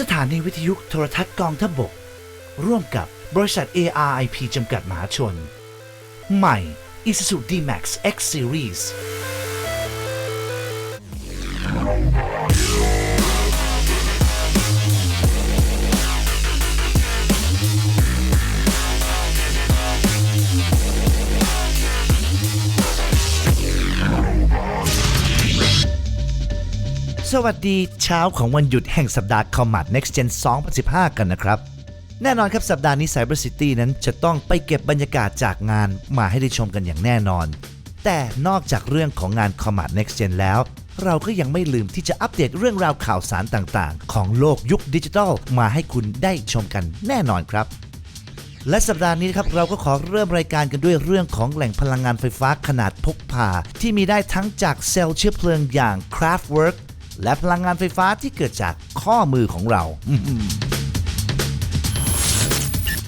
สถานีวิทยุโทรทัศน์กองทพบก ร่วมกับบริษัท ARIP จำกัดมหาชน ใหม่ Isuzu D-Max X Series สวัสดีเช้าของวันหยุดแห่งสัปดาห์ Comat Next Gen 2015 กันนะครับ แน่นอนครับสัปดาห์นี้ Cyber City นั้นจะต้องไปเก็บบรรยากาศจากงานมาให้ได้ชมกันอย่างแน่นอน แต่นอกจากเรื่องของงาน Comat Next Gen แล้ว เราก็ยังไม่ลืมที่จะอัปเดตเรื่องราวข่าวสารต่างๆ ของโลกยุคดิจิทัลมาให้คุณได้ชมกันแน่นอนครับและสัปดาห์นี้ครับเราก็ขอเริ่มรายการกันด้วยเรื่องของแหล่งพลังงานไฟฟ้าขนาดพกพา ที่มีได้ทั้งจากเซลล์เชื้อเพลิงอย่าง Craftwork และพลังงานไฟฟ้าที่เกิดจากข้อมือของเรา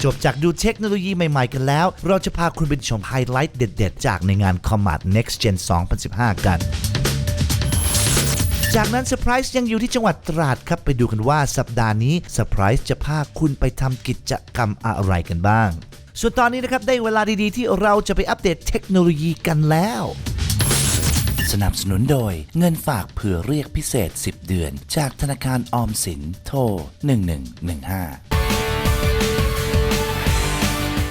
จบจากดูเทคโนโลยีใหม่ ๆ กันแล้ว เราจะพาคุณไปชมไฮไลท์เด็ด ๆ จากในงาน Combat Next Gen 2015 กันจากนั้นเซอร์ไพรส์ยังอยู่ที่จังหวัดตราดครับ ไปดูกันว่าสัปดาห์นี้เซอร์ไพรส์จะพาคุณไปทำกิจกรรมอะไรกันบ้าง ส่วนตอนนี้นะครับ ได้เวลาดีๆ ที่เราจะไปอัปเดตเทคโนโลยีกันแล้ว สนับสนุนโดยเงินฝากเผื่อเรียกพิเศษ 10 เดือน จากธนาคารออมสินโทร 1115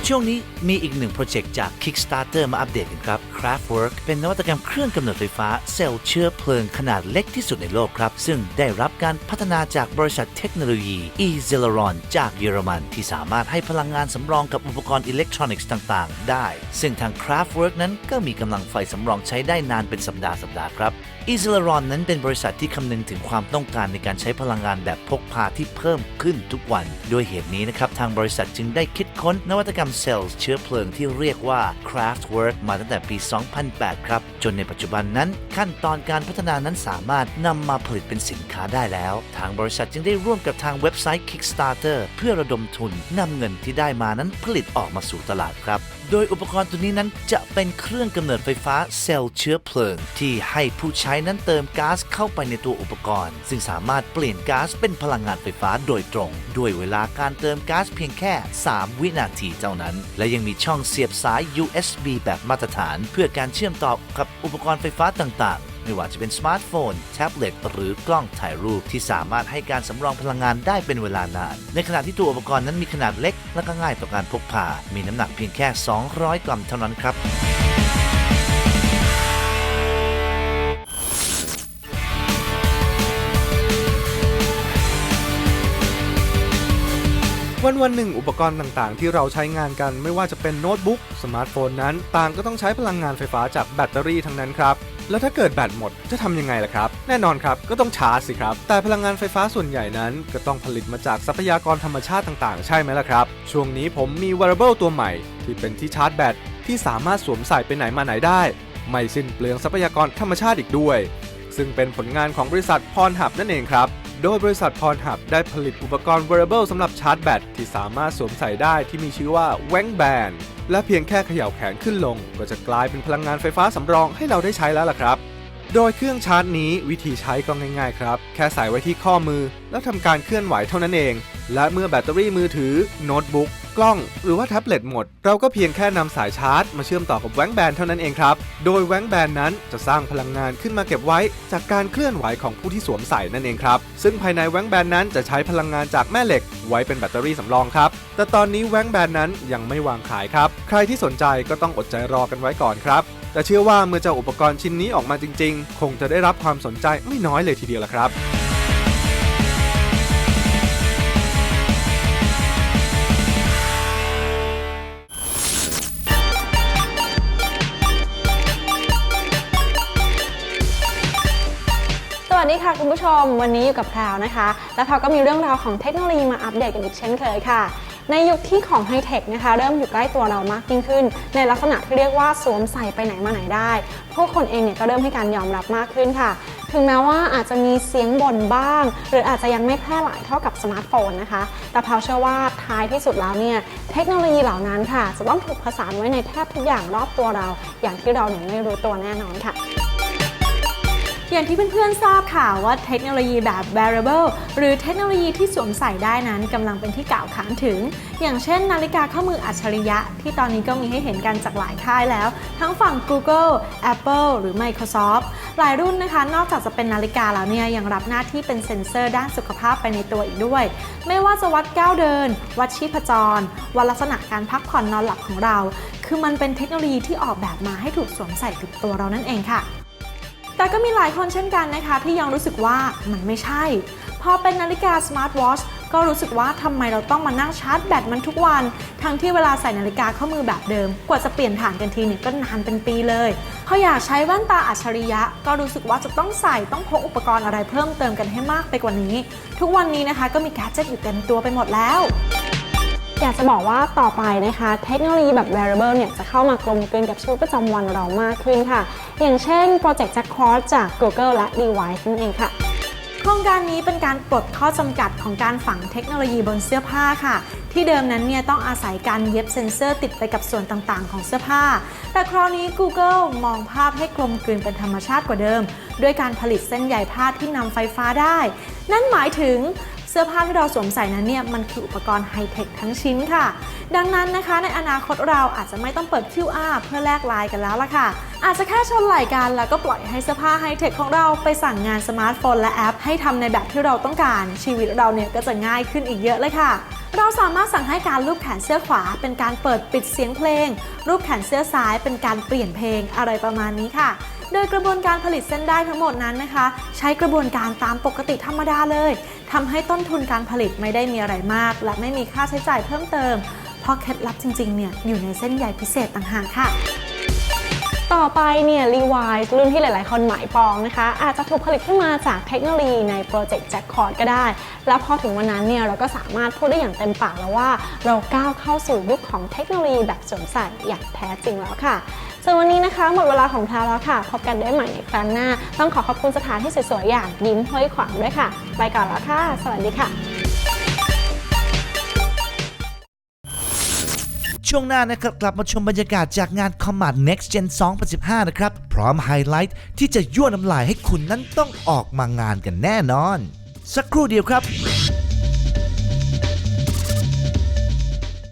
ช่วงนี้มีอีกหนึ่งโปรเจกต์จาก Kickstarter มาอัปเดตกันครับ Craftwork เป็นนวัตกรรมเครื่องกำเนิดไฟฟ้าเซลล์เชื้อเพลิงขนาดเล็กที่สุดในโลกครับ ซึ่งได้รับการพัฒนาจากบริษัทเทคโนโลยี e z e l e r o n จากเยอรมัน ที่สามารถให้พลังงานสำรองกับอุปกรณ์อิเล็กทรอนิกส์ต่าง ๆ ได้ ซึ่งทาง Craftwork นั้นก็มีกำลังไฟสำรองใช้ได้นานเป็นสัปดาห์สัปดาห์ครับ e z e l e r o n นั้นเป็นบริษัทที่คำนึงถึงความต้องการในการใช้พลังงานแบบพกพาที่เพิ่มขึ้นทุกวัน ด้วยเหตุนี้นะครับทางบริษัทจึงได้คิดค้นนวัตกรรมเซลล์เชื้อเพลิงที่เรียกว่า Craftwork มาตั้งแต่ปี 2008 ครับ จนในปัจจุบันนั้น ขั้นตอนการพัฒนานั้นสามารถนำมาผลิตเป็นสินค้าได้แล้ว ทางบริษัทจึงได้ร่วมกับทางเว็บไซต์ Kickstarter เพื่อระดมทุนนำเงินที่ได้มานั้นผลิตออกมาสู่ตลาดครับโดยอุปกรณ์ตัวนี้นั้นจะเป็นเครื่องกำเนิดไฟฟ้าเซลล์เชื้อเพลิง ที่ให้ผู้ใช้นั้นเติมก๊าซเข้าไปในตัวอุปกรณ์ ซึ่งสามารถเปลี่ยนก๊าซเป็นพลังงานไฟฟ้าโดยตรง ด้วยเวลาการเติมก๊าซเพียงแค่ 3 วินาทีเท่านั้น และยังมีช่องเสียบสาย USB แบบมาตรฐาน เพื่อการเชื่อมต่อกับอุปกรณ์ไฟฟ้าต่างๆ ไม่ว่าจะเป็นสมาร์ทโฟน แท็บเล็ต หรือกล้องถ่ายรูปที่สามารถให้การสำรองพลังงานได้เป็นเวลานาน ในขณะที่ตัวอุปกรณ์นั้นมีขนาดเล็ก และก็ง่ายต่อการพกพา มีน้ำหนักเพียงแค่ 200 กรัมเท่านั้นครับวันวันหนึ่งอุปกรณ์ต่างๆ ที่เราใช้งานกันไม่ว่าจะเป็นโน้ตบุ๊กสมาร์ทโฟนนั้น ต่างก็ต้องใช้พลังงานไฟฟ้าจากแบตเตอรี่ทั้งนั้นครับ แล้วถ้าเกิดแบตหมดจะทำยังไงล่ะครับ แน่นอนครับก็ต้องชาร์จสิครับ แต่พลังงานไฟฟ้าส่วนใหญ่นั้น ก็ต้องผลิตมาจากทรัพยากรธรรมชาติต่างๆ ใช่ไหมล่ะครับ ช่วงนี้ผมมี wearable ตัวใหม่ ที่เป็นที่ชาร์จแบตที่สามารถสวมใส่ไปไหนมาไหนได้ ไม่สิ้นเปลืองทรัพยากรธรรมชาติอีกด้วย ซึ่งเป็นผลงานของบริษัทพรหับนั่นเองครับ โดยบริษัทพรหับได้ผลิตอุปกรณ์ wearable สำหรับชาร์จแบตที่สามารถสวมใส่ได้ที่มีชื่อว่า w a n g Band และเพียงแค่เขย่าแขนขึ้นลง ก็จะกลายเป็นพลังงานไฟฟ้าสำรองให้เราได้ใช้แล้วล่ะครับ โดยเครื่องชาร์จนี้วิธีใช้ก็ง่ายๆครับ แค่ใส่ไว้ที่ข้อมือ แล้วทำการเคลื่อนไหวเท่านั้นเอง และเมื่อแบตเตอรี่มือถือโน้ตบุ๊ก กล้อง หรือว่าแท็บเล็ตหมด เราก็เพียงแค่นำสายชาร์จ มาเชื่อมต่อกับแว้งแบนเท่านั้นเองครับ โดยแว้งแบนนั้นจะสร้างพลังงานขึ้นมาเก็บไว้ จากการเคลื่อนไหวของผู้ที่สวมใส่นั่นเองครับ ซึ่งภายในแว้งแบนนั้นจะใช้พลังงานจากแม่เหล็ก ไว้เป็นแบตเตอรี่สำรองครับ แต่ตอนนี้แว้งแบนนั้นยังไม่วางขายครับ ใครที่สนใจก็ต้องอดใจรอกันไว้ก่อนครับแต่เชื่อว่าเมื่อเจ้าอุปกรณ์ชิ้นนี้ออกมาจริง ๆ คงจะได้รับความสนใจไม่น้อยเลยทีเดียวละครับ วัสดีค่ะคุณผู้ชม วันนี้อยู่กับพราวนะคะ และพราวก็มีเรื่องราวของเทคโนโลยีมาอัปเดตกันอีกเช่นเคยค่ะ ในยุคที่ของไฮเทคนะคะ เริ่มอยู่ใกล้ตัวเรามากยิ่งขึ้น ในลักษณะที่เรียกว่าสวมใส่ไปไหนมาไหนได้ ผู้คนเองเนี่ยก็เริ่มให้การยอมรับมากขึ้นค่ะ ถึงแม้ว่าอาจจะมีเสียงบ่นบ้าง หรืออาจจะยังไม่แพร่หลายเท่ากับสมาร์ทโฟนนะคะ แต่พรวเชื่อว่าท้ายที่สุดแล้วเนี่ยเทคโนโลยีเหล่านั้นค่ะ จะต้องถูกผสานไว้ในแทบทุกอย่างรอบตัวเรา อย่างที่เราเนี่ยไม่รู้ตัวแน่นอนค่ะ อย่างที่เพื่อนๆทราบค่ะว่าเทคโนโลยีแบบ wearable หรือเทคโนโลยีที่สวมใส่ได้นั้นกำลังเป็นที่กล่าวขานถึง อย่างเช่น นาฬิกาข้อมืออัจฉริยะ ที่ตอนนี้ก็มีให้เห็นกันจากหลายค่ายแล้ว ทั้งฝั่ง Google Apple หรือ Microsoft หลายรุ่นนะคะ นอกจากจะเป็นนาฬิกาแล้วเนี่ยยังรับหน้าที่เป็นเซ็นเซอร์ด้านสุขภาพไปในตัวอีกด้วย ไม่ว่าจะวัดก้าวเดิน วัดชีพจร วัดลักษณะการพักผ่อนนอนหลับของเรา คือมันเป็นเทคโนโลยีที่ออกแบบมาให้ถูกสวมใส่กับตัวเรานั่นเองค่ะ แต่ก็มีหลายคนเช่นกันนะคะ ที่ยังรู้สึกว่ามันไม่ใช่ พอเป็นนาฬิกาสมาร์ทวอชก็รู้สึกว่าทำไมเราต้องมานั่งชาร์จแบตมันทุกวัน ทั้งที่เวลาใส่นาฬิกาข้อมือแบบเดิม กว่าจะเปลี่ยนฐานกันทีเนี่ยก็นานเป็นปีเลยพออยากใช้แว่นตาอัจฉริยะ ก็รู้สึกว่าจะต้องใส่ต้องพกอุปกรณ์อะไรเพิ่มเติมกันให้มากไปกว่านี้ ทุกวันนี้นะคะก็มีแกจิตอยู่เต็มตัวไปหมดแล้ว อยากจะบอกว่าต่อไปนะคะ เทคโนโลยีแบบ wearable เนี่ยจะเข้ามากลมกลืนกับชีวิตประจำวันเรามากขึ้นค่ะ อย่างเช่น Project Jack Cross จาก Google และ Device นั่นเองค่ะโครงการนี้เป็นการปลดข้อจำกัดของการฝังเทคโนโลยีบนเสื้อผ้าค่ะ ที่เดิมนั้นเนี่ยต้องอาศัยการเย็บเซ็นเซอร์ติดไปกับส่วนต่างๆ ของเสื้อผ้า แต่คราวนี้ Google มองภาพให้กลมกลืนเป็นธรรมชาติกว่าเดิม ด้วยการผลิตเส้นใยผ้าที่นำไฟฟ้าได้ นั่นหมายถึง สื้อผ้าที่เราสวมใส่นั้นเนี่ยมันคืออุปกรณ์ไฮเทคทั้งชิ้นค่ะ ดังนั้นนะคะ ในอนาคตเราอาจจะไม่ต้องเปิด QR เพื่อแลกไลน์กันแล้วล่ะค่ะ อาจจะแค่ชนไหล่กันแล้วก็ปล่อยให้เสื้อผ้าไฮเทคของเราไปสั่งงานสมาร์ทโฟนและแอป ให้ทำในแบบที่เราต้องการ ชีวิตเราเนี่ยก็จะง่ายขึ้นอีกเยอะเลยค่ะเราสามารถสั่งให้การรูปแขนเสื้อขวา เป็นการเปิดปิดเสียงเพลง รูปแขนเสื้อซ้ายเป็นการเปลี่ยนเพลงอะไรประมาณนี้ค่ะ โดยกระบวนการผลิตเส้นได้ทั้งหมดนั้นนะคะ ใช้กระบวนการตามปกติธรรมดาเลยทำให้ต้นทุนการผลิตไม่ได้มีอะไรมาก และไม่มีค่าใช้จ่ายเพิ่มเติม เพราะเคล็ดลับจริงๆเนี่ยอยู่ในเส้นใยพิเศษต่างหากค่ะต่อไปเนี่ย Levi's รุ่นที่หลาย ๆ คนหมายปองนะคะ อาจจะถูกผลิตขึ้นมาจากเทคโนโลยีในโปรเจกต์ Jacquard ก็ได้ แล้วพอถึงวันนั้นเนี่ยเราก็สามารถพูดได้อย่างเต็มปากแล้วว่า เราก้าวเข้าสู่ยุคของเทคโนโลยีแบบสวมใส่อย่างแท้จริงแล้วค่ะ ส่วนวันนี้นะคะ หมดเวลาของแพรแล้วค่ะ พบกันได้ใหม่ในครั้งหน้า ต้องขอขอบคุณสถานที่สวยๆอย่างยิ้มห้วยขวางด้วยค่ะ ไปก่อนแล้วค่ะ สวัสดีค่ะ ช่วงหน้านะครับกลับมาชมบรรยากาศจากงาน Combat Next Gen 2015 นะครับ พร้อมไฮไลท์ที่จะยั่วน้ำลายให้คุณนั้นต้องออกมางานกันแน่นอน สักครู่เดียวครับ